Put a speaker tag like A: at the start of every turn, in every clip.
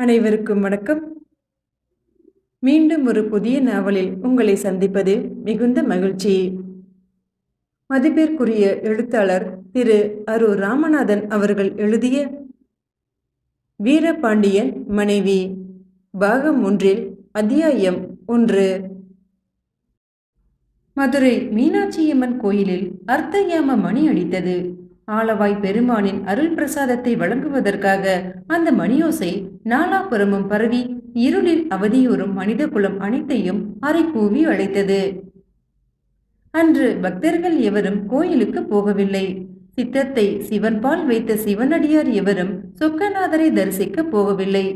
A: அனைவருக்கும் வணக்கம். மீண்டும் ஒரு புதிய நாவலில் உங்களை சந்திப்பது மிகுந்த மகிழ்ச்சி. மதிப்பிற்குரிய எழுத்தாளர் திரு அரு ராமநாதன் அவர்கள் எழுதிய வீரபாண்டியன் மனைவி பாகம் ஒன்றில் அத்தியாயம் ஒன்று. மதுரை மீனாட்சியம்மன் கோயிலில் அர்த்தயாம மணி அடித்தது. ஆளவாய் பெருமானின் அருள் பிரசாதத்தை வழங்குவதற்காக அந்த மணியோசை நாலாபுறமும் பரவி இருளில் அவதியூறும் மனித குலம் அனைத்தையும் அரை கூவி அழைத்தது. அன்று பக்தர்கள் எவரும் கோயிலுக்கு போகவில்லை. சித்தத்தை சிவன்பால் வைத்த சிவனடியார் எவரும் சொக்கநாதரை தரிசிக்க போகவில்லை.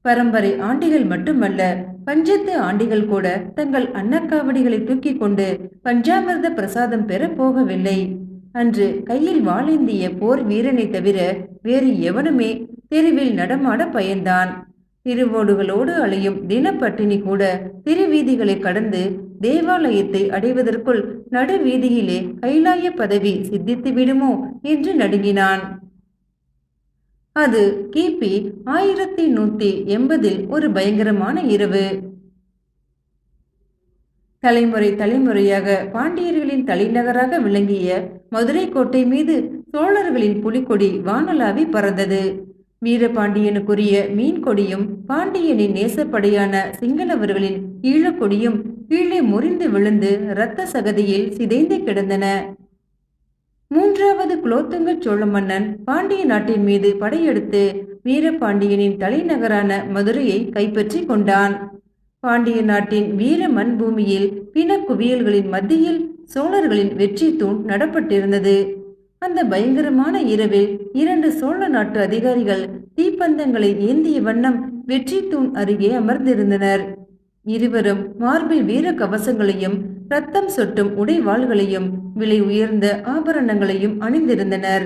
A: பரம்பரை ஆண்டிகள் மட்டுமல்ல பஞ்சத்து ஆண்டிகள் கூட தங்கள் அன்னக்காவடிகளை தூக்கி கொண்டு பஞ்சாமிர்த பிரசாதம் பெற போகவில்லை. அன்று கையில் வாளேந்திய போர் வீரனை தவிர வேறு எவனுமே தெருவில் நடமாட பயந்தான். திருவோடுகளோடு அலையும் தினப்பட்டினி கூட திருவீதிகளை கடந்து தேவாலயத்தை அடைவதற்குள் நடுவீதியிலே கைலாய பதவி சித்தித்து விடுமோ என்று நடுங்கினான். அது கிபி ஆயிரத்தி நூத்தி எண்பதில் ஒரு பயங்கரமான இரவு. தலைமுறை தலைமுறையாக பாண்டியர்களின் தலைநகராக விளங்கிய மதுரை கோட்டை மீது சோழர்களின் புலிக்கொடி வானலாவி பறந்தது. வீரபாண்டியனுக்குரிய மீன் கொடியும் பாண்டியனின் நேசப்படையான சிங்களவர்களின் ஈழக்கொடியும் கீழே முறிந்து விழுந்து இரத்த சகதியில் சிதைந்து கிடந்தன. மூன்றாவது குலோத்துங்க சோழ மன்னன் பாண்டிய நாட்டின் மீது படையெடுத்து வீரபாண்டியனின் தலைநகரான மதுரையை கைப்பற்றி கொண்டான். பாண்டிய நாட்டின் வீர மண் பூமியில் குவியல்களின் மத்தியில் சோழர்களின் வெற்றி தூண் நடப்பட்டிருந்தது. அந்த பயங்கரமான இரவில் இரண்டு சோழ நாட்டு அதிகாரிகள் தீப்பந்தங்களை ஏந்திய வண்ணம் வெற்றி தூண் அருகே அமர்ந்திருந்தனர். இருவரும் மார்பில் வீர கவசங்களையும் ரத்தம் சொட்டும் உடைவாள்களையும் விலை உயர்ந்த ஆபரணங்களையும் அணிந்திருந்தனர்.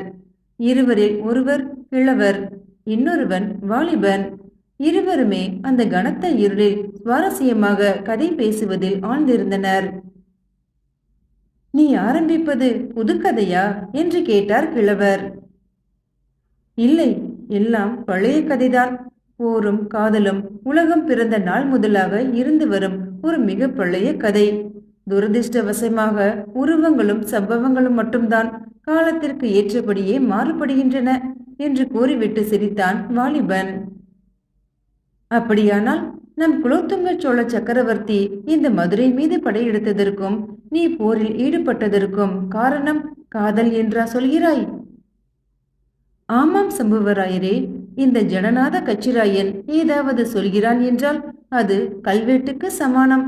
A: இருவரில் ஒருவர் கிழவர் இன்னொருவன் வாலிபன். இருவருமே அந்த கனத்த இருளில் சுவாரஸ்யமாக கதை பேசுவதில் ஆழ்ந்திருந்தனர். நீ ஆரம்பிப்பது புதுக்கதையா? என்று கேட்டார் கிழவர். இல்லை எல்லாம் பழைய கதைதான். போரும் காதலும் உலகம் பிறந்த நாள் முதலாக இருந்து வரும் ஒரு மிக பழைய கதை. துரதிருஷ்டவசமாக உருவங்களும் சம்பவங்களும் மட்டும்தான் காலத்திற்கு ஏற்றபடியே மாறுபடுகின்றன என்று கூறிவிட்டு சிரித்தான் வாலிபன். அப்படியானால் நம் குலோத்துங்க சோழ சக்கரவர்த்தி இந்த மதுரை மீது படையெடுத்ததற்கும் நீ போரில் ஈடுபட்டதற்கும் காரணம் காதல் என்றா சொல்கிறாய்? ஆமாம் சம்புவராயரே இந்த ஜனநாத கச்சிராயன் ஏதாவது சொல்கிறான் என்றால் அது கல்வெட்டுக்கு சமானம்.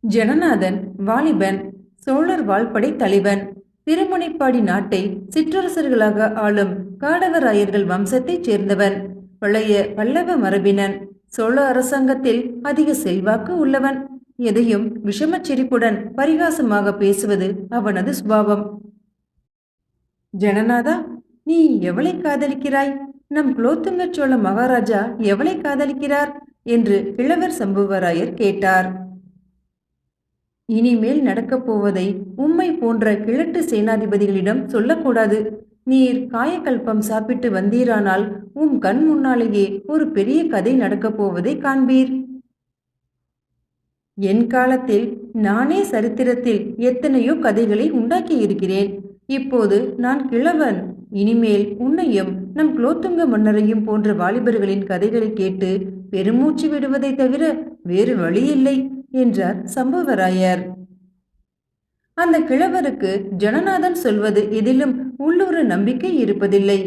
A: ஜனநாதன் வாலிபன் சோழர் வாழ்படை தலைவன் திருமுனைப்பாடி நாட்டை சிற்றரசர்களாக ஆளும் காடவராயர்கள் வம்சத்தைச் சேர்ந்தவன் பழைய பல்லவ மரபினன் சோழ அரசாங்கத்தில் அதிக செல்வாக்கு உள்ளவன். எதையும் விஷமச்சிரிப்புடன் பரிகாசமாக பேசுவது அவனது சுபாவம். ஜனநாதா நீ எவளை காதலிக்கிறாய்? நம் குலோத்துங்க சோழ மகாராஜா எவளை காதலிக்கிறார்? என்று கிழவர் சம்புவராயர் கேட்டார். இனிமேல் நடக்கப் போவதை உம்மை போன்ற கிழட்டு சேனாதிபதிகளிடம் சொல்லக்கூடாது. நீர் காயக்கல்பம் சாப்பிட்டு வந்தீரானால் உம் கண் முன்னாலேயே ஒரு பெரிய கதை நடக்கப் போவதை காண்பீர். என் காலத்தில் நானே சரித்திரத்தில் எத்தனையோ கதைகளை உண்டாக்கி இருக்கிறேன் இப்போது நான் கிழவன். இனிமேல் உன்னையும் நம் குலோத்துங்க மன்னரையும் போன்ற வாலிபர்களின் கதைகளை கேட்டு பெருமூச்சு விடுவதை தவிர வேறு வழியில்லை என்றார் சம்புவராயர். அந்த கிழவருக்கு ஜனநாதன் சொல்வது எதிலும் உள்ளூர நம்பிக்கை இருப்பதில்லை.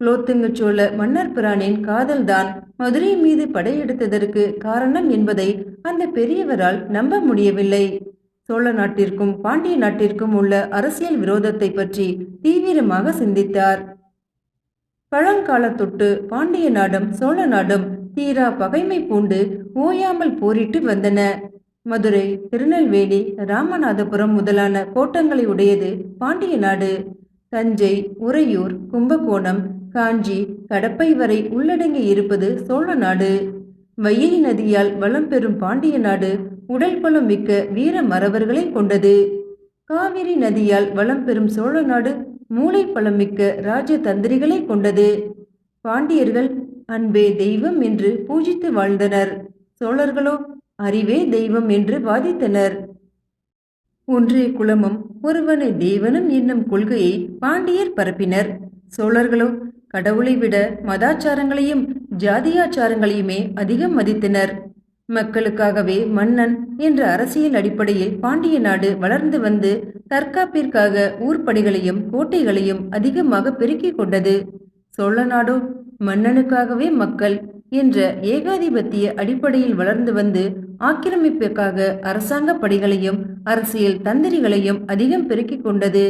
A: குலோத்துங்க சோழ மன்னர் பிரானின் காதல்தான் மதுரை மீது படையெடுத்ததற்கு காரணம் என்பதை அந்த பெரியவரால் நம்ப முடியவில்லை. சோழ நாட்டிற்கும் பாண்டிய நாட்டிற்கும் உள்ள அரசியல் விரோதத்தை பற்றி தீவிரமாக சிந்தித்தார். பழங்கால தொட்டு பாண்டிய நாடும் சோழ நாடும் தீரா பகைமை பூண்டு ஓயாமல் போரிட்டு வந்தன. மதுரை திருநெல்வேலி ராமநாதபுரம் முதலான கோட்டங்களை உடையது பாண்டிய நாடு. தஞ்சை உறையூர் கும்பகோணம் காஞ்சி கடப்பை வரை உள்ளடங்கி இருப்பது சோழ நாடு. வையை நதியால் வளம் பெறும் பாண்டிய நாடு உடல் பலம் மிக்க வீர மறவர்களை கொண்டது. காவிரி நதியால் வளம் பெறும் சோழ நாடு மூளை பலம் மிக்க ராஜ தந்திரிகளை கொண்டது. பாண்டியர்கள் அன்பே தெய்வம் என்று பூஜித்து வாழ்ந்தனர். சோழர்களோ அறிவே தெய்வம் என்று வாதித்தனர். ஒன்றே குலமும் ஒருவனை தேவனும் என்னும் கொள்கையை பாண்டியர் பரப்பினர். சோழர்களோ கடவுளை விட மதாச்சாரங்களையும் ஜாதியாச்சாரங்களையுமே அதிகம் மதித்தனர். மக்களுக்காகவே மன்னன் என்ற அரசியல் அடிப்படையில் பாண்டிய நாடு வளர்ந்து வந்து தற்காப்பிற்காக ஊர்ப்படைகளையும் கோட்டைகளையும் அதிகமாக பெருக்கிக் கொண்டது. சோழ நாடோ மன்னனுக்காகவே மக்கள் என்ற ஏகாதிபத்திய அடிப்படையில் வளர்ந்து வந்து ஆக்கிரமிப்பிற்காக அரசாங்க படைகளையும் அரசியல் தந்திரிகளையும் அதிகம் பெருக்கிக் கொண்டது.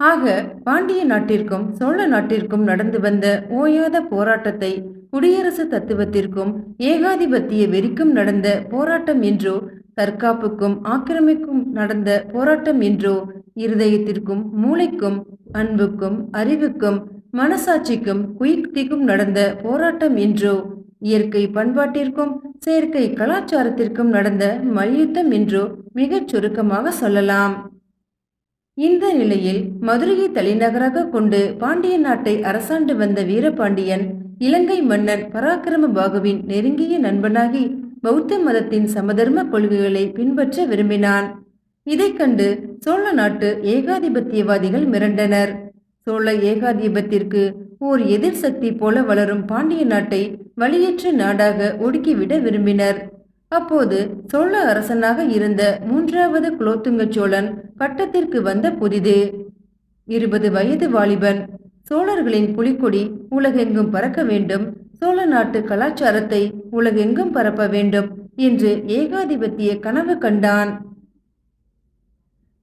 A: ஆக பாண்டிய நாட்டிற்கும் சோழ நாட்டிற்கும் நடந்து வந்த ஓயாத போராட்டத்தை குடியரசு தத்துவத்திற்கும் ஏகாதிபத்திய வெறிக்கும் நடந்த போராட்டம் என்றோ தற்காப்புக்கும் ஆக்கிரமிக்கும் நடந்த போராட்டம் என்றோ இருதயத்திற்கும் மூளைக்கும் அன்புக்கும் அறிவுக்கும் மனசாட்சிக்கும் குயுக்திக்கும் நடந்த போராட்டம் என்றோ இயற்கை பண்பாட்டிற்கும் செயற்கை கலாச்சாரத்திற்கும் நடந்த மல்யுத்தம் என்றோ மிகச் சுருக்கமாக சொல்லலாம். இந்த நிலையில் மதுரையை தலைநகராக கொண்டு பாண்டிய நாட்டை அரசாண்டு வந்த வீரபாண்டியன் இலங்கை மன்னன் பராக்கிரம பாகுவின் நெருங்கிய நண்பனாகி பௌத்த மதத்தின் சமதர்ம கொள்கைகளை பின்பற்ற விரும்பினான். இதைக் கண்டு சோழ நாட்டு ஏகாதிபத்தியவாதிகள் மிரண்டனர். சோழ ஏகாதிபத்திற்கு ஓர் எதிர் சக்தி போல வளரும் பாண்டிய நாட்டை வழியற்ற நாடாக ஒடுக்கிவிட விரும்பினர். அப்போது சோழ அரசனாக இருந்த மூன்றாவது குலோத்துங்க சோழன் பட்டத்திற்கு வந்த புதிது. இருபது வயது வாலிபன். சோழர்களின் புலிக்கொடி உலகெங்கும் பறக்க வேண்டும். சோழ நாட்டு கலாச்சாரத்தை உலகெங்கும் பரப்ப வேண்டும் என்று ஏகாதிபத்திய கனவு கண்டான்.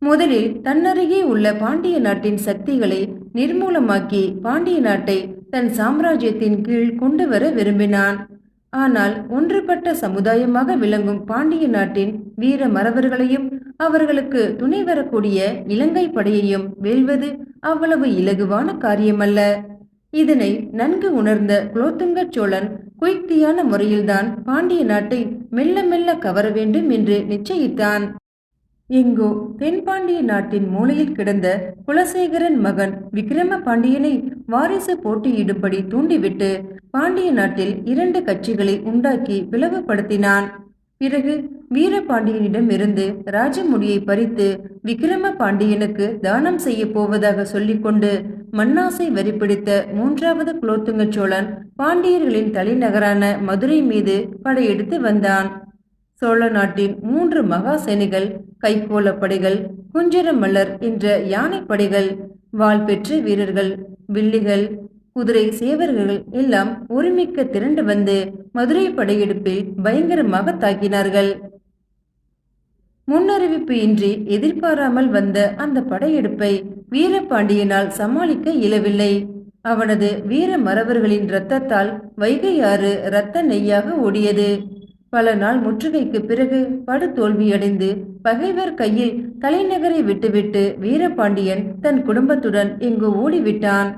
A: முதலில் தன்னருகே உள்ள பாண்டிய நாட்டின் சக்திகளை நிர்மூலமாக்கி பாண்டிய நாட்டை தன் சாம்ராஜ்யத்தின் கீழ் கொண்டு வர விரும்பினான். ஆனால் ஒன்றுபட்ட சமுதாயமாக விளங்கும் பாண்டிய நாட்டின் வீர மறவர்களையும் அவர்களுக்கு துணை வரக்கூடிய இலங்கை படையையும் வெல்வது அவ்வளவு இலகுவான காரியமல்ல. இதனை நன்கு உணர்ந்த குலோத்துங்க சோழன் குய்த்தியான முறையில்தான் பாண்டிய நாட்டை மெல்ல மெல்ல கவர வேண்டும் என்று நிச்சயித்தான். எங்கோ தென்பாண்டிய நாட்டின் மூலையில் கிடந்த குலசேகரன் மகன் விக்ரம பாண்டியனை வாரிசு போட்டியிடும்படி தூண்டிவிட்டு பாண்டிய நாட்டில் இரண்டு கட்சிகளை உண்டாக்கி பிளவுபடுத்தினான் பிறகு வீரபாண்டியனிடமிருந்து ராஜமுடியை பறித்து விக்ரம பாண்டியனுக்கு தானம் செய்ய போவதாக சொல்லிக்கொண்டு மண்ணாசை வரிப்பிடித்த மூன்றாவது குலோத்துங்க சோழன் பாண்டியர்களின் தலைநகரான மதுரை மீது படையெடுத்து வந்தான். சோழ நாட்டின் மூன்று மகா சேனைகள் கைகோள படைகள் குஞ்சர மலர் என்ற யானை படைகள் வாள் பெற்ற வீரர்கள் வில்லிகள் குதிரை சேவர்கள் எல்லாம் ஒருமிக்க திரண்டு வந்து மதுரை படையெடுப்பில் பயங்கரமாக தாக்கினார்கள். முன்னறிவிப்பு இன்றி எதிர்பாராமல் வந்த அந்த படையெடுப்பை வீரபாண்டியனால் சமாளிக்க இயலவில்லை. அவனது வீர மறவர்களின் இரத்தத்தால் வைகையாறு இரத்த நெய்யாக ஓடியது. பல நாள் முற்றுகைக்கு பிறகு படுதோல்வியடைந்து பகைவர் கையில் தலைநகரை விட்டுவிட்டு வீரபாண்டியன் தன் குடும்பத்துடன் எங்கு ஓடிவிட்டான்.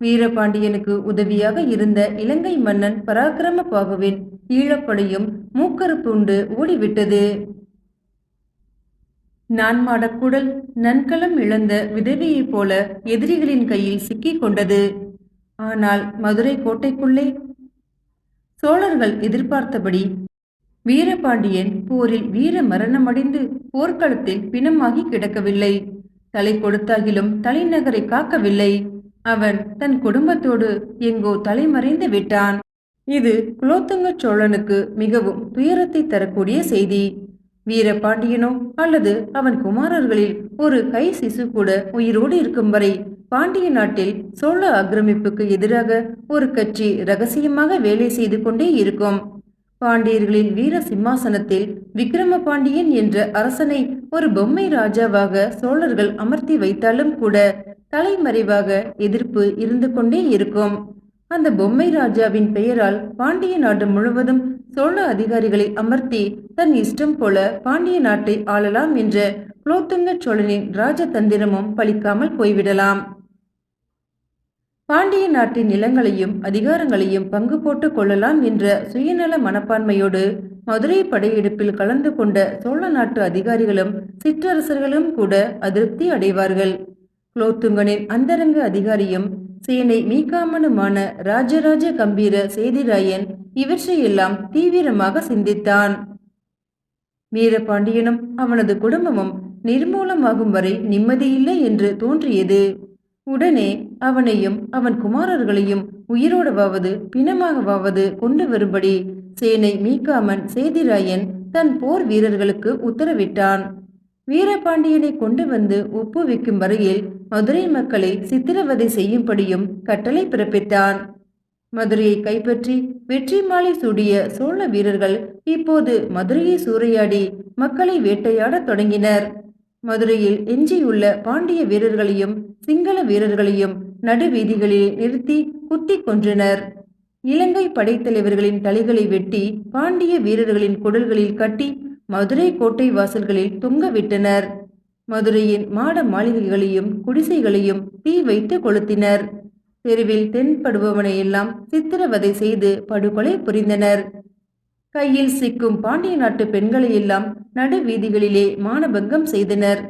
A: வீரபாண்டியனுக்கு உதவியாக இருந்த இலங்கை மன்னன் பராக்கிரம பாகுவின் ஈழப்படையும் மூக்கறுப்புண்டு ஓடிவிட்டது. நான்மாடக்குடல் நன்கலம் இழந்த விதவியைப் போல எதிரிகளின் கையில் சிக்கிக் கொண்டது. ஆனால் மதுரை கோட்டைக்குள்ளே சோழர்கள் எதிர்பார்த்தபடி வீரபாண்டியன் போரில் வீர மரணமடைந்து போர்க்களத்தில் பிணமாகி கிடக்கவில்லை. தலை கொடுத்தாகிலும் தலைநகரை காக்கவில்லை. அவன் தன் குடும்பத்தோடு எங்கோ தலைமறைந்து விட்டான். இது குலோத்துங்க சோழனுக்கு மிகவும் துயரத்தை தரக்கூடிய செய்தி. வீரபாண்டியனோ அல்லது அவன் குமாரர்களில் ஒரு கை சிசு கூட உயிரோடு இருக்கும் வரை பாண்டிய நாட்டில் சோழ ஆக்கிரமிப்புக்கு எதிராக ஒரு கட்சி ரகசியமாக வேலை செய்து கொண்டே இருக்கும். பாண்டியர்களின் வீர சிம்மாசனத்தில் விக்ரம பாண்டியன் என்ற அரசனை ஒரு பொம்மை ராஜாவாக சோழர்கள் அமர்த்தி வைத்தாலும் கூட தலைமறைவாக எதிர்ப்பு இருந்து கொண்டே இருக்கும். அந்த பொம்மை ராஜாவின் பெயரால் பாண்டிய நாடு முழுவதும் சோழ அதிகாரிகளை அமர்த்தி தன் இஷ்டம் போல பாண்டிய நாட்டை ஆளலாம் என்ற குலோத்துங்க சோழனின் ராஜதந்திரமும் பலிக்காமல் போய்விடலாம். பாண்டிய நாட்டின் நிலங்களையும் அதிகாரங்களையும் பங்கு போட்டுக் கொள்ளலாம் என்ற சுயநல மனப்பான்மையோடு மதுரை படையெடுப்பில் கலந்து கொண்ட சோழ நாட்டு அதிகாரிகளும் சிற்றரசர்களும் கூட அதிருப்தி அடைவார்கள். குலோத்துங்கனின் அந்தரங்க அதிகாரியும் சேனை மீக்காமனுமான ராஜராஜ கம்பீர சேதிராயன் இவற்றையெல்லாம் தீவிரமாக சிந்தித்தான். வீரபாண்டியனும் அவனது குடும்பமும் நிர்மூலமாகும் வரை நிம்மதியில்லை என்று தோன்றியது. உடனே அவனையும் அவன் குமாரர்களையும் உயிரோடவாவது பிணமாகவாவது கொண்டு வரும்படி சேனை மீக்காமன் சேதிராயன் தன் போர் வீரர்களுக்கு உத்தரவிட்டான். வீரபாண்டியனை கொண்டு வந்து ஒப்புவிக்கும் வரையில் மதுரை மக்களை சித்திரவதை செய்யும்படியும் கட்டளை பிறப்பித்தான். மதுரையை கைப்பற்றி வெற்றி மாலை சூடிய சோழ வீரர்கள் இப்போது மதுரையை சூறையாடி மக்களை வேட்டையாடத் தொடங்கினர். மதுரையில் எஞ்சியுள்ள பாண்டிய வீரர்களையும் சிங்கள வீரர்களையும் நடுவீதிகளில் நிறுத்தி குத்திக் கொன்றனர். இலங்கை படைத்தலைவர்களின் தலைகளை வெட்டி பாண்டிய வீரர்களின் குடல்களில் கட்டி மதுரை கோட்டை வாசல்களில் தொங்கவிட்டனர் மதுரையின் மாட மாளிகைகளையும் குடிசைகளையும் தீ வைத்து கொளுத்தினர். தெருவில் தென்படுபவனையெல்லாம் சித்திரவதை செய்து படுகொலை புரிந்தனர். கையில் சிக்கும் பாண்டிய நாட்டு பெண்களையெல்லாம் நடு வீதிகளிலே மானபங்கம் செய்தனர்.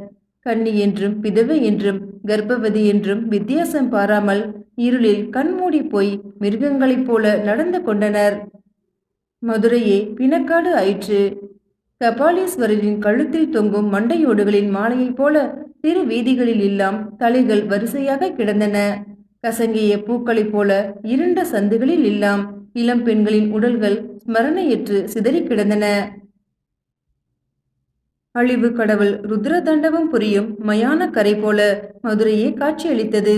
A: கன்னி என்றும் பிதவை என்றும் கர்ப்பவதி என்றும் வித்தியாசம் பாராமல் இருளில் கண்மூடி போய் மிருகங்களைப் போல நடந்து கொண்டனர். மதுரையே பிணக்காடு ஆயிற்று. கபாலீஸ்வரரின் கழுத்தில் தொங்கும் மண்டையோடுகளின் மாலையைப் போல திரு வீதிகளில் எல்லாம் தலைகள் வரிசையாக கிடந்தன. கசங்கிய பூக்களைப் போல இருண்ட சந்துகளில் எல்லாம் இளம் பெண்களின் உடல்கள் ஸ்மரணையற்று சிதறி கிடந்தன. அழிவு கடவுள் ருத்ர தண்டவம் புரியும் மயான கரை போல மதுரையே காட்சியளித்தது.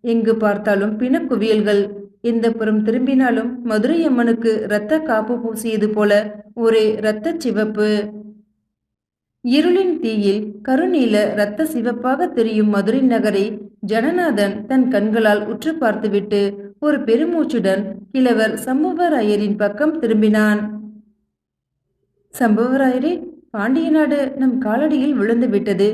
A: எங்கு பார்த்தாலும் பிணக்குவியல்கள். எந்த புறம் திரும்பினாலும் மதுரை அம்மனுக்கு இரத்த காப்பு பூசியது போல ஒரே இரத்த சிவப்பு. இருளின் தீயில் கருநீல இரத்த சிவப்பாக தெரியும் மதுரை நகரை ஜனநாதன் தன் கண்களால் உற்று பார்த்துவிட்டு ஒரு பெருமூச்சுடன் கிழவர் சம்புவராயரின் பக்கம் திரும்பினான். சம்புவராயரே பாண்டிய நாடு நம் காலடியில் விழுந்து விட்டது.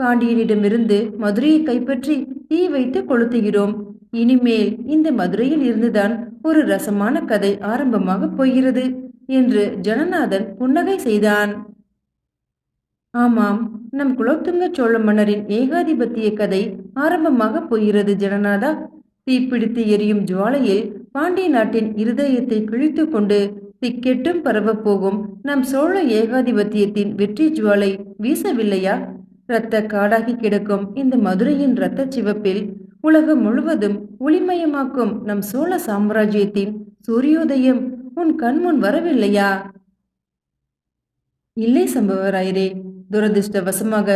A: பாண்டியனிடமிருந்து மதுரையை கைப்பற்றி தீ வைத்து கொளுத்துகிறோம். இனிமேல் இந்த மதுரையில் இருந்துதான் ஒரு ரசமான கதை ஆரம்பமாக போகிறது என்று ஜனநாதன் புன்னகை செய்தான். ஆமாம் நம் குலோத்துங்க சோழ மன்னரின் ஏகாதிபத்திய கதை ஆரம்பமாக போகிறது ஜனநாதா. தீப்பிடித்து எரியும் ஜுவாலையில் பாண்டிய நாட்டின் இருதயத்தை கிழித்து கொண்டு திக்கெட்டும் பரவப் போகும். நம் சோழ ஏகாதிபத்தியத்தின் வெற்றி ஜுவாலை வீசவில்லையா? இரத்த காடாகி கிடக்கும் இந்த மதுரையின் இரத்த சிவப்பில் உலகம் முழுவதும் ஒளிமயமாக்கும் நம் சோழ சாம்ராஜ்யத்தின் சூரியோதயம் உன் கண்முன் வரவில்லையா? இல்லை சம்பவராயரே துரதிருஷ்டவசமாக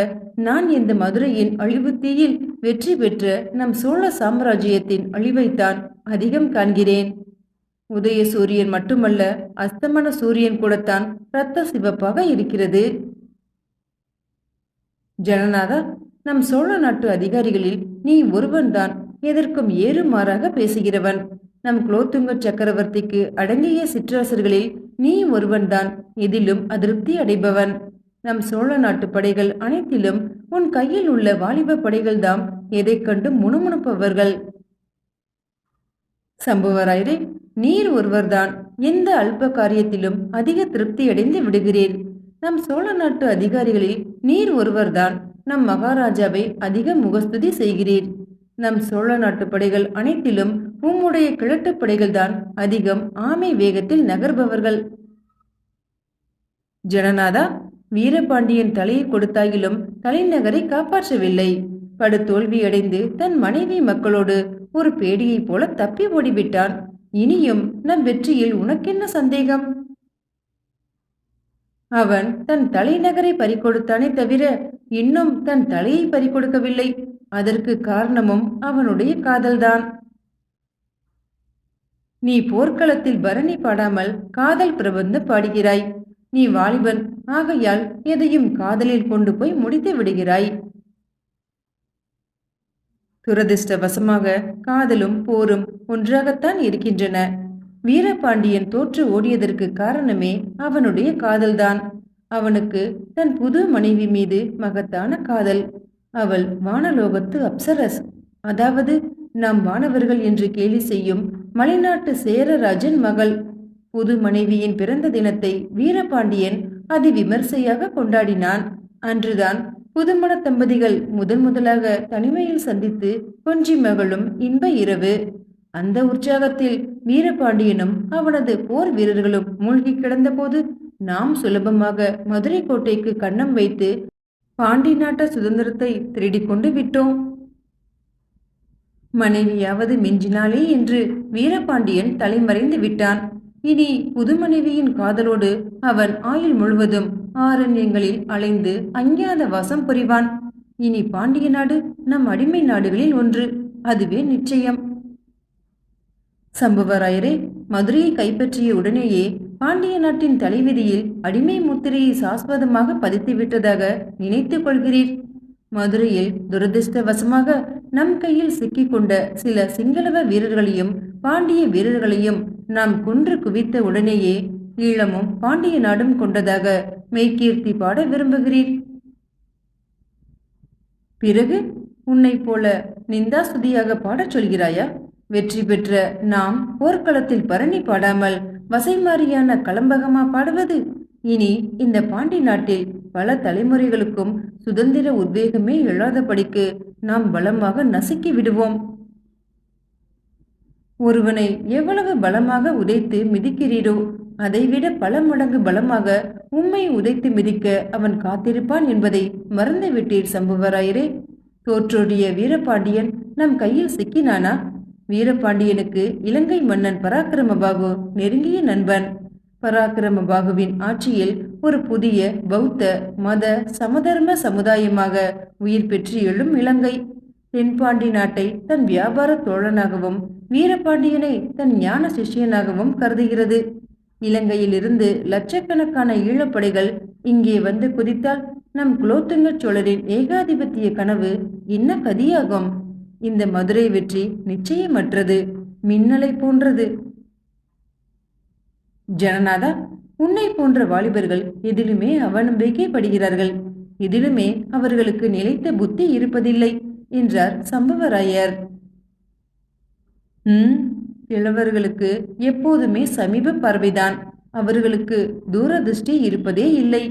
A: நான் இந்த மதுரையின் அழிவு தீயில் வெற்றி பெற்ற நம் சோழ சாம்ராஜ்யத்தின் அழிவைத்தான் அதிகம் காண்கிறேன். உதய சூரியன் மட்டுமல்ல அஸ்தமன சூரியன் கூடத்தான் இரத்த சிவப்பாக இருக்கிறது. ஜனநாதா நம் சோழ நாட்டு அதிகாரிகளில் நீ ஒருவன்தான் எதற்கும் ஏறுமாறாக பேசுகிறவன். நம் குலோத்துங்க சக்கரவர்த்திக்கு அடங்கிய சிற்றரசர்களில் நீ ஒருவன்தான் எதிலும் அதிருப்தி அடைபவன். நம் சோழ நாட்டு படைகள் அனைத்திலும் உன் கையில் உள்ள வாலிப படைகள்தாம் எதைக் கண்டும் முணுமுணுப்பவர்கள். சம்புவராயரே நீர் ஒருவர்தான். எந்த அல்ப காரியத்திலும் அதிக திருப்தியடைந்து விடுகிறேன் நம் சோழ நாட்டு அதிகாரிகளில் நீர் ஒருவர்தான். நம் மகாராஜாவை அதிக முகஸ்துதி செய்கிறீர். நம் சோழ நாட்டு படைகள் அனைத்திலும் உம்முடைய கிழட்டு படைகள்தான் அதிகம் ஆமை வேகத்தில் நகர்பவர்கள். ஜனநாதா வீரபாண்டியன் தலையை கொடுத்தாயிலும் தலைநகரை காப்பாற்றவில்லை. படு தோல்வியடைந்து தன் மனைவி மக்களோடு ஒரு பேடியைப் போல தப்பி ஓடிவிட்டான். இனியும் நம் வெற்றியில் உனக்கென்ன சந்தேகம்? அவன் தன் தலைநகரை பறிக்கொடுத்தானே தவிர இன்னும் தன் தலையை பறிக்கொடுக்கவில்லை. அதற்கு காரணமும் அவனுடைய காதல்தான். நீ போர்க்களத்தில் பரணி பாடாமல் காதல் பிரபந்த பாடுகிறாய். நீ வாலிபன் ஆகையால் எதையும் காதலில் கொண்டு போய் முடித்து விடுகிறாய். துரதிர்ஷ்டவசமாக காதலும் போரும் ஒன்றாகத்தான் இருக்கின்றன. வீரபாண்டியன் தோற்று ஓடியதற்கு காரணமே அவனுடைய காதல்தான். அவனுக்கு தன் புது மனைவி மீது மகத்தான காதல். அவள் வானலோகத்து அப்சரஸ். அதாவது நாம் வானவர்கள் என்று கேலி செய்யும் மலைநாட்டு சேரராஜன் மகள். புது மனைவியின் பிறந்த தினத்தை வீரபாண்டியன் அதி விமர்சையாக கொண்டாடினான். அன்றுதான் புதுமண தம்பதிகள் முதன் முதலாக தனிமையில் சந்தித்து கொஞ்சி மகளும் இன்ப இரவு. அந்த உற்சாகத்தில் வீரபாண்டியனும் அவனது போர் வீரர்களும் மூழ்கி கிடந்தபோது நாம் சுலபமாக மதுரை கோட்டைக்கு கண்ணம் வைத்து பாண்டி நாட்ட சுதந்திரத்தை திருடிக் கொண்டு விட்டோம். மனைவியாவது மிஞ்சினாலே என்று வீரபாண்டியன் தலைமறைந்து விட்டான். இனி புது மனைவியின் காதலோடு அவன் ஆயுள் முழுவதும் ஆரண்யங்களில் அலைந்து அஞ்ஞாத வசம் புரிவான். இனி பாண்டிய நாடு நம் அடிமை நாடுகளில் ஒன்று அதுவே நிச்சயம். சம்புவராயரே மதுரையை கைப்பற்றிய உடனேயே பாண்டிய நாட்டின் தலைவிதியில் அடிமை முத்திரையை சாஸ்வதமாக பதித்து விட்டதாக நினைத்துக் கொள்கிறீர். மதுரையில் துரதிருஷ்டவசமாக நம் கையில் சிக்கிக்கொண்ட சில சிங்களவ வீரர்களையும் பாண்டிய வீரர்களையும் நாம் குன்று குவித்த உடனேயே ஈழமும் பாண்டிய நாடும் கொண்டதாக மெய்கீர்த்தி பாட விரும்புகிறீர். பிறகு உன்னை போல நிந்தாசுதியாக பாடச் சொல்கிறாயா? வெற்றி பெற்ற நாம் போர்க்களத்தில் பரணி பாடாமல் வசைமாரியான கலம்பகமா பாடுவது? இனி இந்த பாண்டி நாட்டில் பல தலைமுறைகளுக்கும் சுதந்திர உத்வேகமே எழாதபடிக்கு நாம் பலமாக நசுக்கி விடுவோம். ஒருவனை எவ்வளவு பலமாக உதைத்து மிதிக்கிறீரோ அதைவிட பல மடங்கு பலமாக உம்மை உதைத்து மிதிக்க அவன் காத்திருப்பான் என்பதை மறந்துவிட்டீர் சம்புவராயரே. தோற்றோடிய வீரபாண்டியன் நம் கையில் சிக்கினானா? வீரபாண்டியனுக்கு இலங்கை மன்னன் பராக்கிரமபாகு நெருங்கிய நண்பன். பராக்கிரமபாகுவின் ஆட்சியில் ஒரு புதிய பௌத்த மத சமதர்ம சமுதாயமாக உயிர் பெற்று எழும் இலங்கை. தென்பாண்டி நாட்டை தன் வியாபார தோழனாகவும் வீரபாண்டியனை தன் ஞான சிஷியனாகவும் கருதுகிறது. இலங்கையிலிருந்து லட்சக்கணக்கான ஈழப்படைகள் இங்கே வந்து குதித்தால் நம் குலோத்துங்க சோழரின் ஏகாதிபத்திய கனவு என்ன கதியாகும்? இந்த மதுரை வெற்றி நிச்சயமற்றது மின்னலை போன்றது. ஜனநாதா உன்னை போன்ற வாலிபர்கள் எதிலுமே அவநம்பிக்கைப்படுகிறார்கள். எதிலுமே அவர்களுக்கு நிலைத்த புத்தி இருப்பதில்லை. என்றார் சம்பவராயர். ம் இளவர்களுக்கு எப்போதுமே சமீப பார்வைதான். அவர்களுக்கு தூரதிருஷ்டி இருப்பதே இல்லை.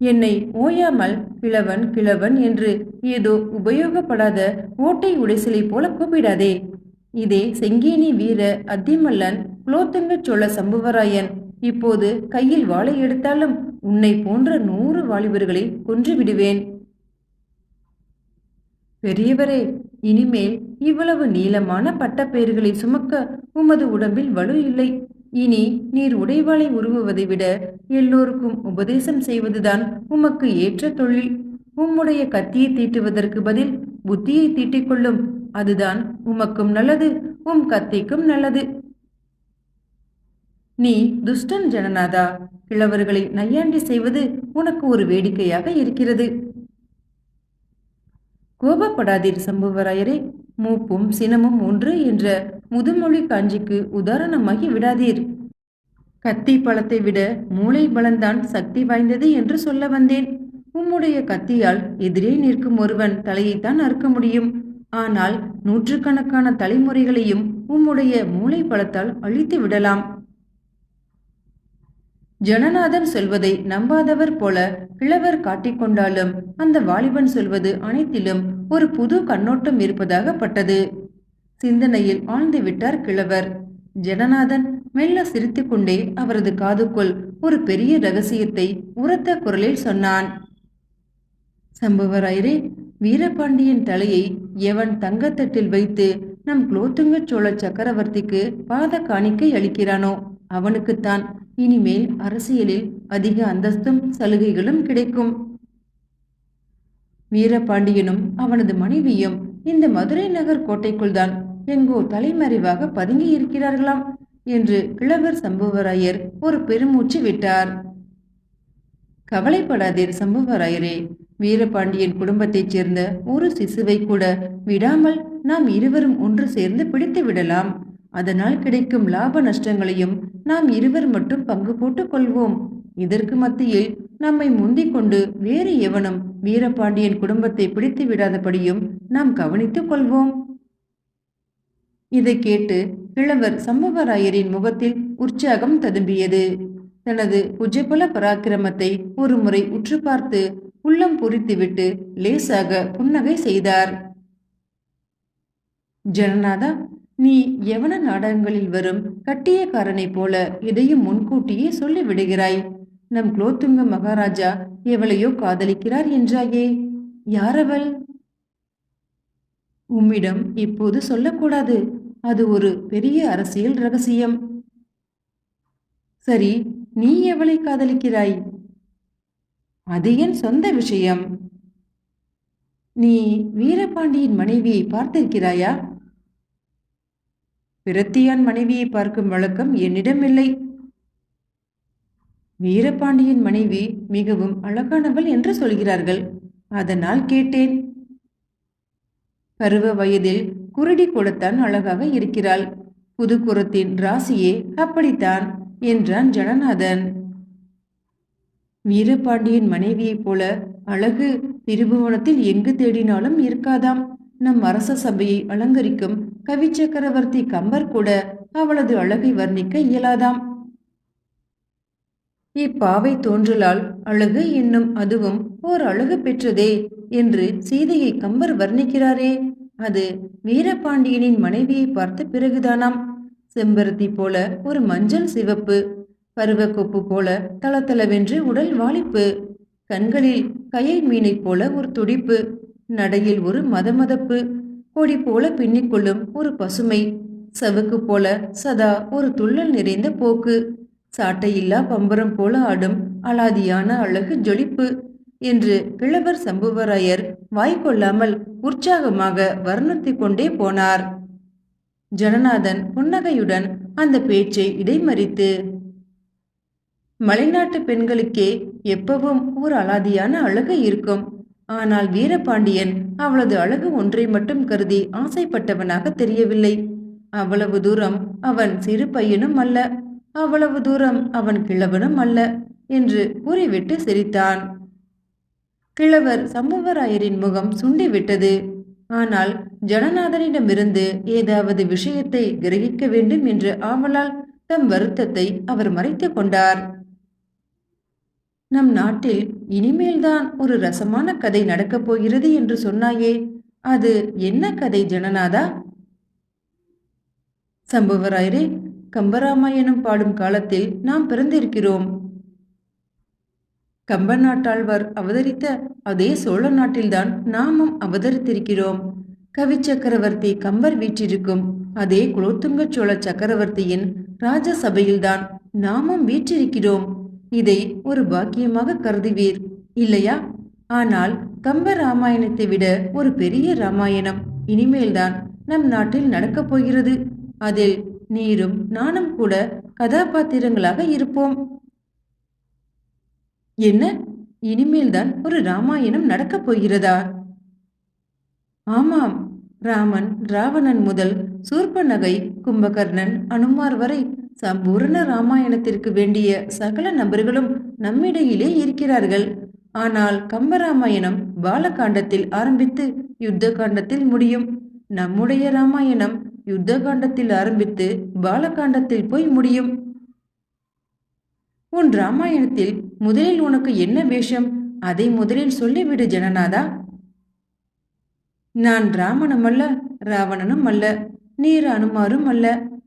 A: என்னை ஓயாமல் கிழவன் கிழவன் என்று ஏதோ உபயோகப்படாத ஓட்டை உடைசலை போல கூப்பிடாதே. இதே செங்கேனி வீர அத்திமல்லன் குலோத்துங்க சோழ சம்புவராயன். இப்போது கையில் வாளை எடுத்தாலும் உன்னை போன்ற நூறு வாலிபர்களை கொன்று விடுவேன். பெரியவரே இனிமேல் இவ்வளவு நீளமான பட்டப்பெயர்களை சுமக்க உமது உடம்பில் வலு இல்லை. இனி நீர் உடைவாளை உருவுவதை விட எல்லோருக்கும் உபதேசம் செய்வதுதான் உமக்கு ஏற்ற தொழில். உம்முடைய கத்தியை தீட்டுவதற்கு பதில் புத்தியை தீட்டிக் கொள்ளும். அதுதான் உமக்கும் நல்லது உம் கத்திக்கும் நல்லது. நீ துஷ்டன் ஜனநாதா கிழவர்களை நையாண்டி செய்வது உனக்கு ஒரு வேடிக்கையாக இருக்கிறது. கோபப்படாதீர் சம்புவராயரே மூப்பும் சினமும் ஒன்று என்ற முதுமொழி காஞ்சிக்கு உதாரணமாகி விடாதீர். கத்தி பழத்தை விட மூளை பலந்தான் சக்தி வாய்ந்தது என்று சொல்ல வந்தேன். உம்முடைய கத்தியால் எதிரே நிற்கும் ஒருவன் தலையைத்தான் அறுக்க முடியும். ஆனால் நூற்றுக்கணக்கான தலைமுறைகளையும் உம்முடைய மூளை பலத்தால் அழித்து விடலாம். ஜனநாதன் சொல்வதை நம்பாதவர் போல கிழவர் காட்டிக்கொண்டாலும் அந்த வாலிபன் சொல்வது அனைத்திலும் ஒரு புது கண்ணோட்டம் இருப்பதாக பட்டது. சிந்தனையில் ஆழ்ந்து விட்டார் கிழவர். ஜனநாதன் மெல்ல சிரித்துக்கொண்டே அவரது காதுக்குள் ஒரு பெரிய ரகசியத்தை உரத்த குரலில் சொன்னான். சம்புவராயரே வீரபாண்டியன் தலையை எவன் தங்கத்தட்டில் வைத்து நம் குலோத்துங்க சோழ சக்கரவர்த்திக்கு பாத காணிக்கை அளிக்கிறானோ அவனுக்குத்தான் இனிமேல் அரசியலில் அதிக அந்தஸ்தும் சலுகைகளும் கிடைக்கும். வீரபாண்டியனும் அவனது மனைவியும் இந்த மதுரை நகர் கோட்டைக்குள் தான் எங்கோ தலைமறைவாக பதுங்கி இருக்கிறார்களாம் என்று கிழவர் சம்புவராயர் ஒரு பெருமூச்சு விட்டார். கவலைப்படாதீர் சம்புவராயரே வீரபாண்டியன் குடும்பத்தைச் சேர்ந்த ஒரு சிசுவை கூட விடாமல் நாம் இருவரும் ஒன்று சேர்ந்து பிடித்து விடலாம். அதனால் கிடைக்கும் லாப நஷ்டங்களையும் நாம் இருவர் மட்டும் பங்கு போட்டுக் கொள்வோம். இதற்கு மத்தியில் நம்மை முந்திக் கொண்டு வேறு எவனும் வீரபாண்டியன் குடும்பத்தை பிடித்து விடாதபடியும் நாம் கவனித்துக் கொள்வோம். இதை கேட்டு கிழவர் சம்பவராயரின் முகத்தில் உற்சாகம் ததும்பியது. தனது புஜபல பராக்கிரமத்தை ஒரு முறை உற்று பார்த்து உள்ளம் பொறித்துவிட்டு லேசாக புன்னகை செய்தார். ஜனநாதா நீ எவன நாடகங்களில் வரும் கட்டியக்காரனைப் போல இதையும் முன்கூட்டியே சொல்லிவிடுகிறாய்? நம் குலோத்துங்க மகாராஜா எவளையோ காதலிக்கிறார் என்றாயே? யாரவள்? உம்மிடம் இப்போது சொல்லக்கூடாது. அது ஒரு பெரிய அரசியல் ரகசியம். சரி நீ எவளை காதலிக்கிறாய்? அது என் சொந்த விஷயம். நீ வீரபாண்டியின் மனைவியை பார்த்திருக்கிறாயா? பிரத்தியான் மனைவியை பார்க்கும் வழக்கம் என்னிடம் இல்லை மனைவி மிகவும் அழகானவள் என்று சொல்கிறார்கள். அதனால் கேட்டேன். பருவ வயதில் குருடி கூடத்தான் அழகாக இருக்கிறாள். புதுக்குரத்தின் ராசியே அப்படித்தான் என்றான் ஜனநாதன். வீரபாண்டியன் மனைவியைப் போல அழகு திருபுவனத்தில் எங்கு தேடினாலும் இருக்காதாம். நம் அரச சபையை அலங்கரிக்கும் கவி சக்கரவர்த்தி கம்பர் கூட அவளது அழகை வர்ணிக்க இயலாதாம். இப்பாவை தோன்றலால் அழகு என்னும் அதுவும் ஓர் அழகு பெற்றதே என்று சீதையை கம்பர் வர்ணிக்கிறாரே. அது வீரபாண்டியனின் மனைவியை பார்த்த பிறகுதானாம். செம்பருத்தி போல ஒரு மஞ்சள் சிவப்பு பருவக்கொப்பு போல தளதளவென்று உடல் வாலிப்பு கண்களில் கையை மீனைப் போல ஒரு துடிப்பு நடையில் ஒரு மதமதப்பு. கொடி போல பின்னிக்கொள்ளும் ஒரு பசுமை. சவுக்கு போல சதா ஒரு துள்ளல் நிறைந்த போக்கு. சாட்டையில்லா பம்பரம் போல ஆடும் அலாதியான அழகு ஜொலிப்பு. என்று கிழவர் சம்புவராயர் வாய்க்கொள்ளாமல் உற்சாகமாக வர்ணித்து கொண்டே போனார். ஜனநாதன் புன்னகையுடன் அந்த பேச்சை இடைமறித்து மலைநாட்டு பெண்களுக்கே எப்பவும் ஒரு அலாதியான அழகு இருக்கும். ஆனால் வீரபாண்டியன் அவளது அழகு ஒன்றை மட்டும் கருதி ஆசைப்பட்டவனாக தெரியவில்லை. அவ்வளவு தூரம் அவன் சிறு பையனும் அல்ல அவ்வளவு தூரம் அவன் கிழவனும் அல்ல என்று கூறிவிட்டு சிரித்தான். கிழவர் சம்புவராயரின் முகம் சுண்டிவிட்டது. ஆனால் ஜனநாதனிடமிருந்து ஏதாவது விஷயத்தை கிரகிக்க வேண்டும் என்று ஆவலால் தம் வருத்தத்தை அவர் மறைத்து கொண்டார். நம் நாட்டில் இனிமேல்தான் ஒரு ரசமான கதை நடக்கப் போகிறது என்று சொன்னாயே. அது என்ன கதை ஜனநாதா? சம்புவராயரே கம்பராமாயணம் பாடும் காலத்தில் நாம் பிறந்திருக்கிறோம். கம்ப நாட்டாழ்வார் அவதரித்த அதே சோழ நாட்டில்தான் நாமும் அவதரித்திருக்கிறோம். கவி சக்கரவர்த்தி கம்பர் வீற்றிருக்கும் அதே குலோத்துங்க சோழ சக்கரவர்த்தியின் ராஜசபையில்தான் நாமும் வீற்றிருக்கிறோம். இதை ஒரு பாக்கியமாக கருதுவீர் இல்லையா? ஆனால் கம்ப ராமாயணத்தை விட ஒரு பெரிய ராமாயணம் இனிமேல்தான் நம் நாட்டில் நடக்கப் போகிறது. அதில் நீரும் நானும் கூட கதாபாத்திரங்களாக இருப்போம். என்ன? இனிமேல்தான் ஒரு ராமாயணம் நடக்கப் போகிறதா? ஆமாம். ராமன் ராவணன் முதல் சூர்பநகை கும்பகர்ணன் அனுமார் வரை சம்பூரண ராமாயணத்திற்கு வேண்டிய சகல நபர்களும் நம்மிடையிலே இருக்கிறார்கள். ஆனால் கம்பராமாயணம் பாலகாண்டத்தில் ஆரம்பித்து யுத்த காண்டத்தில் முடியும். நம்முடைய ராமாயணம் யுத்த காண்டத்தில் ஆரம்பித்து பாலகாண்டத்தில் போய் முடியும். உன் ராமாயணத்தில் முதலில் உனக்கு என்ன வேஷம்? அதை முதலில் சொல்லிவிடு ஜனநாதா. நான் ராமனும் அல்ல ராவணனும் அல்ல நீர் அனுமாரும் அல்ல.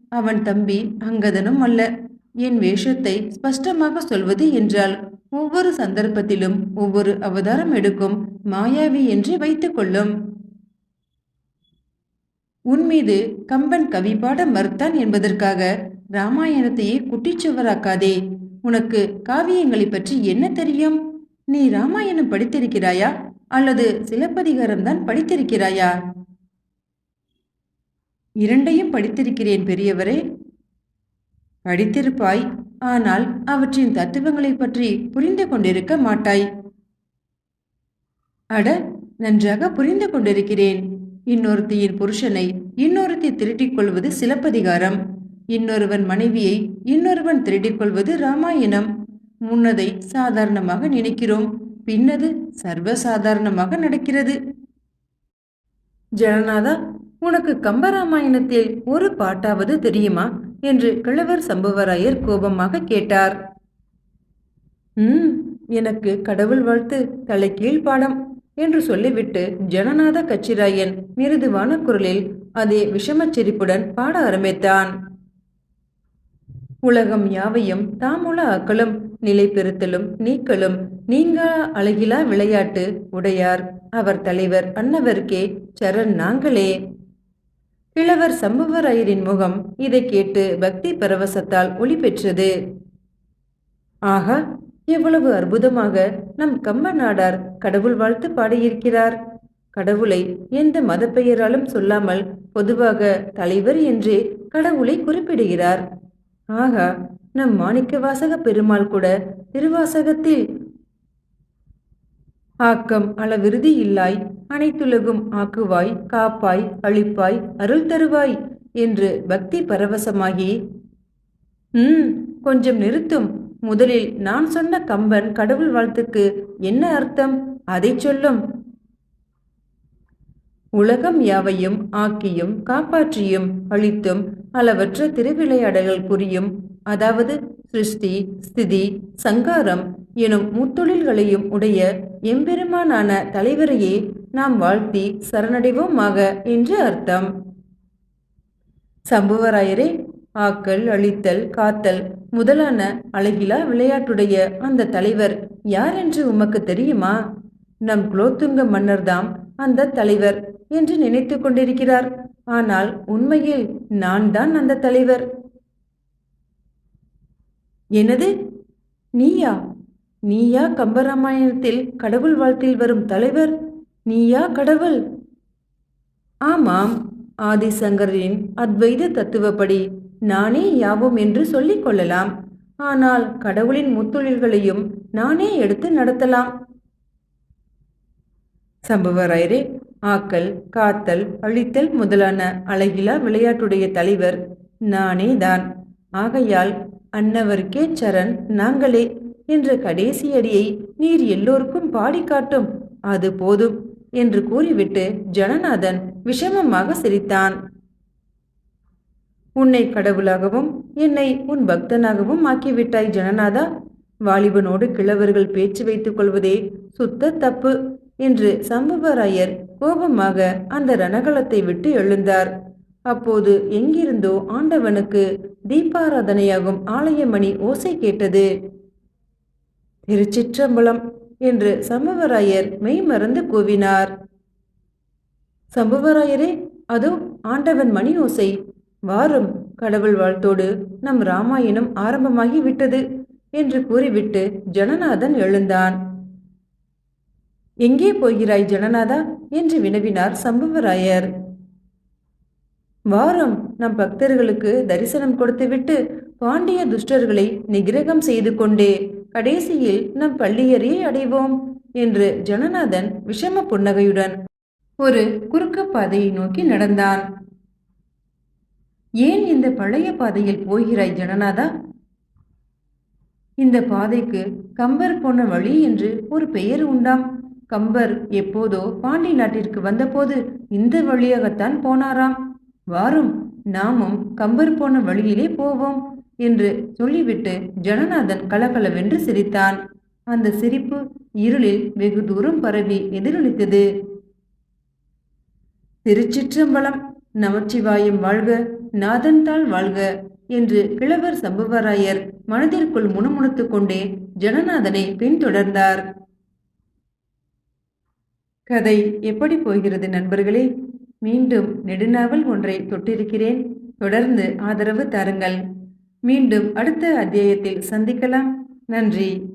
A: அவன் தம்பி அங்கதனும் அல்ல. என் வேஷத்தை ஸ்பஷ்டமாக சொல்வது என்றால் ஒவ்வொரு சந்தர்ப்பத்திலும் ஒவ்வொரு அவதாரம் எடுக்கும் மாயாவி என்று வைத்துக் கொள்ளும். உன் மீது கம்பன் கவி பாட மறுத்தான் என்பதற்காக ராமாயணத்தையே குட்டிச்சுவராக்காதே. உனக்கு காவியங்களை பற்றி என்ன தெரியும்? நீ ராமாயணம் படித்திருக்கிறாயா? அல்லது சிலப்பதிகாரம் தான் படித்திருக்கிறாயா? இரண்டையும் படித்திருக்கிறேன் பெரியவரே. படித்திருப்பாய் ஆனால் அவற்றின் தத்துவங்களை பற்றி புரிந்து கொண்டிருக்க மாட்டாய். அட நன்றாக புரிந்து கொண்டிருக்கிறேன். இன்னொருத்தியின் புருஷனை இன்னொருத்தி திருட்டிக் கொள்வது சிலப்பதிகாரம். இன்னொருவன் மனைவியை இன்னொருவன் திருடிக் கொள்வது ராமாயணம். முன்னதை சாதாரணமாக நினைக்கிறோம். பின்னது சர்வசாதாரணமாக நடக்கிறது. ஜனநாதா உனக்கு கம்பராமாயணத்தில் ஒரு பாட்டாவது தெரியுமா? என்று கிழவர் சம்புவராயர் கோபமாக கேட்டார். ம் எனக்கு கடவுள் வாழ்த்து தலைக்கீழ் பாடம் என்று சொல்லிவிட்டு ஜனநாத கச்சிராயன் மிருதுவான குரலில் அதே விஷமச் சிரிப்புடன் பாட ஆரம்பித்தான். உலகம் யாவையும் தாமுல அக்களும் நிலை பெறுத்தலும் நீக்கலும் அழகிலா விளையாட்டு உடையார். அவர் தலைவர் அன்னவர்க்கே சரண் நாங்களே. கிழவர் சம்புவராயரின் முகம் இதை கேட்டு பக்தி பரவசத்தால் ஒளி பெற்றது. ஆகா எவ்வளவு அற்புதமாக நம் கம்ப நாடார் கடவுள் வாழ்த்து பாடியிருக்கிறார். கடவுளை எந்த மத பெயராலும் சொல்லாமல் பொதுவாக தலைவர் என்றே கடவுளை குறிப்பிடுகிறார். ஆகா நம் மாணிக்க வாசக பெருமாள் கூட திருவாசகத்தில் ஆக்கம் அளவிருதி இல்லாய் அனைத்துலகும் ஆக்குவாய் காப்பாய் அழிப்பாய் அருள் தருவாய் என்று பக்தி பரவசமாகி ம் கொஞ்சம் நிறுத்தும். முதலில் நான் சொன்ன கம்பன் கடவுள் வாழ்த்துக்கு என்ன அர்த்தம்? அதை சொல்லும். உலகம் யாவையும் ஆக்கியும் காப்பாற்றியும் அழித்தும் அளவற்ற திருவிளையாடல்கள் புரியும். அதாவது சிருஷ்டி ஸ்திதி சங்காரம் எனும் முத்தொழில்களையும் உடைய எம்பெருமானான தலைவரையே நாம் வாழ்த்தி சரணடைவோமாக என்று அர்த்தம். சம்புவராயரே ஆக்கல் அழித்தல் காத்தல் முதலான அழகிலா விளையாட்டுடைய அந்த தலைவர் யார் என்று உமக்கு தெரியுமா? நம் குலோத்துங்க மன்னர்தாம் அந்த தலைவர் என்று நினைத்து கொண்டிருக்கிறார். ஆனால் உண்மையில் நான் தான் அந்த தலைவர். எனது நீயா? நீயா கம்பராமாயணத்தில் கடவுள் வாழ்த்தில் வரும் தலைவர்? நீயா கடவுள்? ஆமாம் ஆதிசங்கரின் அத்வைத தத்துவப்படி நானே யாவும் என்று சொல்லிக் கொள்ளலாம். ஆனால் கடவுளின் முத்தொழில்களையும் நானே எடுத்து நடத்தலாம். சம்புவராயரே ஆக்கல் காத்தல் அழித்தல் முதலான அழகிலா விளையாட்டுடைய தலைவர் நானே தான் ஆகையால் அன்னவருக்கே சரண் நாங்களே. என்ற கடைசி அடியை நீர் எல்லோருக்கும் பாடி காட்டும். அது போதும் என்று கூறிவிட்டு ஜனநாதன் விஷமமாக சிரித்தான். உன்னை கடவுளாகவும் என்னை உன் பக்தனாகவும் ஆக்கிவிட்டாய் ஜனநாதா. வாலிபனோடு கிழவர்கள் பேச்சு வைத்துக் கொள்வதே சுத்த தப்பு என்று சம்புவராயர் கோபமாக அந்த ரணகலத்தை விட்டு எழுந்தார். அப்போது எங்கிருந்தோ ஆண்டவனுக்கு தீபாராதனையாகும் ஆலயமணி ஓசை கேட்டது. திருச்சிற்றம்பலம் என்று சம்பவராயர் மெய்மறந்து கூவினார். சம்புவராயரே அதோ ஆண்டவன் மணி ஓசை. வாரும் கடவுள் வாழ்த்தோடு நம் ராமாயணம் ஆரம்பமாகி விட்டது என்று கூறிவிட்டு ஜனநாதன் எழுந்தான். எங்கே போகிறாய் ஜனநாதா? என்று வினவினார் சம்புவராயர். வாரம் நம் பக்தர்களுக்கு தரிசனம் கொடுத்துவிட்டு பாண்டிய துஷ்டர்களை நிகிரகம் செய்து கொண்டே கடைசியில் நம் பள்ளியறையை அடைவோம் என்று ஜனநாதன் விஷம புன்னகையுடன் ஒரு குறுக்கு பாதையை நோக்கி நடந்தான். ஏன் இந்த பழைய பாதையில் போகிறாய் ஜனநாதா? இந்த பாதைக்கு கம்பர் போன வழி என்று ஒரு பெயர் உண்டாம். கம்பர் எப்போதோ பாண்டி நாட்டிற்கு வந்தபோது இந்த வழியாகத்தான் போனாராம். வாரும் நாமும் கம்பர் போன வழியிலே போவோம் என்று சொல்லிவிட்டு ஜனநாதன் கலகலவென்று சிரித்தான். அந்த சிரிப்பு இருளில் வெகு தூரம் பரவி எதிரொலித்தது. திருச்சிற்றம்பலம் நமச்சிவாயம் வாழ்க நாதன்தாள் வாழ்க என்று கிழவர் சம்புவராயர் மனதிற்குள் முணுமுணுத்துக் கொண்டே ஜனநாதனை பின்தொடர்ந்தார். கதை எப்படி போகிறது நண்பர்களே? மீண்டும் நெடுநாவல் ஒன்றை தொட்டிருக்கிறேன். தொடர்ந்து ஆதரவு தாருங்கள். மீண்டும் அடுத்த அத்தியாயத்தில் சந்திக்கலாம். நன்றி.